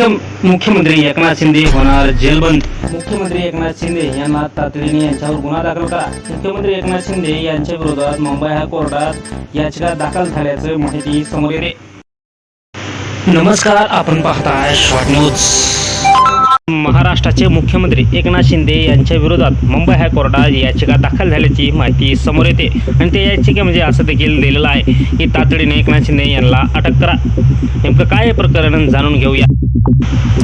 मुख्यमंत्री एकनाथ शिंदे होणार जेलबंद. मुख्यमंत्री एकनाथ शिंदे यांना तातडीने यांच्यावर गुन्हा दाखल करा. मुख्यमंत्री एकनाथ शिंदे यांच्या विरोधात मुंबई हायकोर्टात याचिका दाखल झाल्याचं माहिती समोर येते. नमस्कार आपण पाहताय शॉर्ट न्यूज महाराष्ट्राचे मुख्यमंत्री एकनाथ शिंदे यांच्या विरोधात मुंबई हायकोर्टात याचिका दाखल झाल्याची माहिती समोर येते. आणि त्या याचिकेमध्ये म्हणजे असं देखील दिलेलं आहे की तातडीने एकनाथ शिंदे यांना अटक करा. नेमकं काय प्रकरण जाणून घेऊया.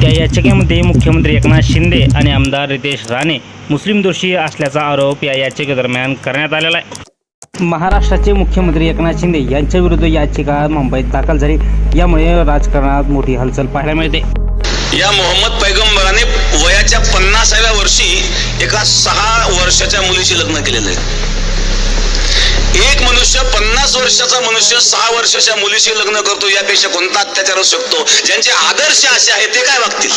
त्या याचिकेमध्ये मुख्यमंत्री एकनाथ शिंदे आणि आमदार रितेश राणे मुस्लिम दोषी असल्याचा आरोप या याचिकेदरम्यान करण्यात आलेला आहे. महाराष्ट्राचे मुख्यमंत्री एकनाथ शिंदे यांच्या विरुद्ध याचिका मुंबईत दाखल झाली. यामुळे राजकारणात मोठी हालचाल पाहायला मिळते. या मोहम्मद पैगंबराने वयाच्या पन्नासाव्या वर्षी एका सहा वर्षाच्या मुलीशी लग्न केलेलं आहे. एक मनुष्य पन्नास वर्षाचा मनुष्य सहा वर्षाच्या मुलीशी लग्न करतो यापेक्षा कोणता अत्याचार असू शकतो? ज्यांचे आदर्श असे आहेत ते काय वागतील?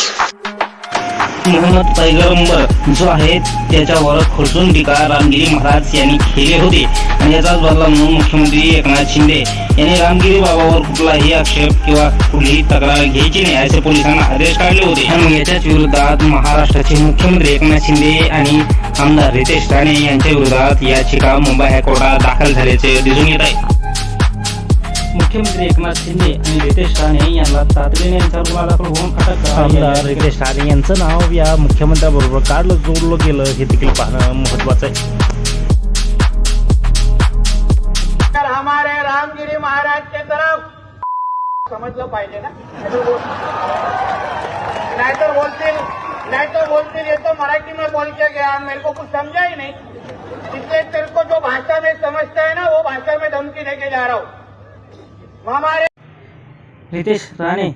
मोहम्मद पैगंबर जो आहे त्याच्यावर खुर्चून टीका रामगिरी महाराज यांनी केले होते. आणि याचाच बदला म्हणून मुख्यमंत्री एकनाथ शिंदे यांनी रामगिरी बाबावर कुठलाही आक्षेप किंवा कुठलीही तक्रार घ्यायची नाही असे पोलिसांना आदेश काढले होते. आणि याच्याच विरोधात महाराष्ट्राचे मुख्यमंत्री एकनाथ शिंदे आणि आमदार रितेश राणे यांच्या विरोधात याचिका मुंबई हायकोर्टात दाखल झाल्याचे दिसून येत आहे. मुख्यमंत्री एकनाथ शिंदे आणि रितेश राणे यांना तातडीने दाखल होऊन अटक आमदार रितेश राणे यांचं नाव या मुख्यमंत्र्याबरोबर काढलं जोडलं गेलं. हे देखील पाहणं महत्वाचं आहे. तर हमारे रामगिरी महाराज के तरफ. समजलं पाहिजे ना? नाहीतर बोलतील नाहीतर बोलतील. ये तो मराठी में बोल के गया मेरे को कुछ समझा ही नहीं. इसलिए तेरे को जो भाषा में समझता है ना वो भाषा में धमकी देके जा रहा हूँ. रितेश राणे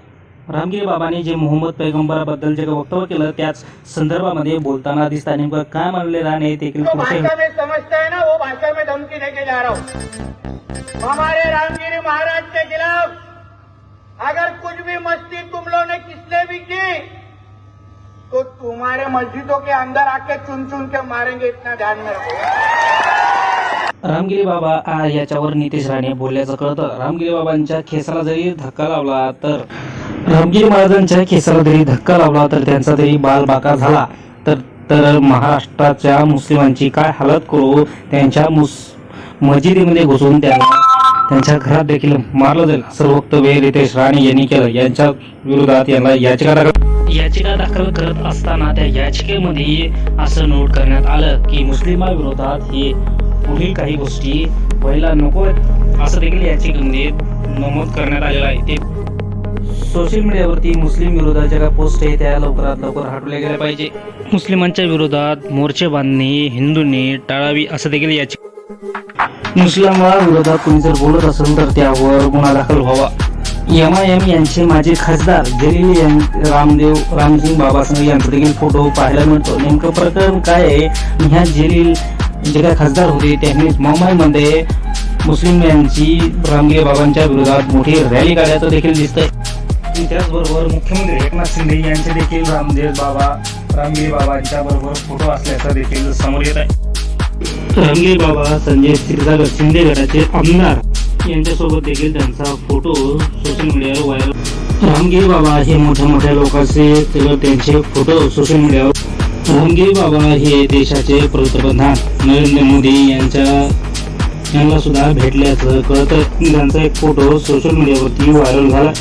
रामगिरी बाबांनी जे मोहम्मद पैगंबराबद्दल जे वक्तव्य केलं त्याच संदर्भामध्ये बोलताना दिसतात नेमकं काय म्हणले राणे? है ना वो भाषा में धमकी देके जा रहा हूँ. हमारे रामगिरी महाराज के खिलाफ अगर कुछ भी मस्ती तुम लोगों ने किसने भी की तो तुम्हारे मस्जिदों के अंदर आके चुन चुन के मारेंगे इतना ध्यान में रखो। रामगिरी बाबा आ याच्यावर नितेश राणे बोलल्याचं कळतं. रामगिरी बाबांच्या खेसाला जरी धक्का लावला तर रामगिरी महाराजांच्या खेसाला जरी धक्का लावला तर त्यांचा जरी बाल बाका झाला तर तर महाराष्ट्राच्या मुस्लिमांची काय हालत करू? त्यांच्या मुस मस्जिदीमध्ये घुसून त्यांना त्यांच्या घरात देखील मारलं जाईल असं वक्तव्य रितेश राणे यांनी केलं. यांच्या विरोधात यांना याचिका दाखल याचिका दाखल करत असताना त्या याचिकेमध्ये असं नोट करण्यात आलं की मुस्लिमाविरोधात हे पुढील काही गोष्टी व्हायला नको असं देखील याचिकेमध्ये नमूद करण्यात आलेलं आहे. ते सोशल मीडियावरती मुस्लिम विरोधाच्या ज्या पोस्ट आहे त्या लवकरात लवकर हटवल्या गेल्या पाहिजे. मुस्लिमांच्या विरोधात मोर्चे बांधणी हिंदूंनी टाळावी असं देखील याची मुस्लिमा विरोधात कोणी जर बोलत असेल तर त्यावर गुन्हा दाखल व्हावा. एम आय एम यांचे माजी खासदार जलील रामदेव रामसिंग बाबासंग यांचा देखील फोटो पाहायला मिळतो. नेमकं प्रकरण काय आहे? ह्या जलील जे काही खासदार होते त्यांनी मुंबईमध्ये मुस्लिम यांची रामगिरी बाबांच्या विरोधात मोठी रॅली काढल्याचं देखील दिसतंय. त्याचबरोबर मुख्यमंत्री एकनाथ शिंदे यांचे देखील रामदेव बाबा रामगिरी बाबांच्या बरोबर फोटो असल्याचं देखील समोर येत आहे. रामगिरी बाबा संजय क्षीरसागर शिंदे गटाचे आमदार यांच्यासोबत देखील त्यांचा फोटो सोशल मीडियावर व्हायरल रामगिरी बाबा हे मोठ्या मोठ्या लोकांचे त्यांचे फोटो सोशल मीडियावर भोंगे बाबा हे देशाचे पंतप्रधान. नरेंद्र मोदी यांच्या यांना सुद्धा भेटल्याचं कळत. त्यांचा एक फोटो सोशल मीडियावरती व्हायरल झाला.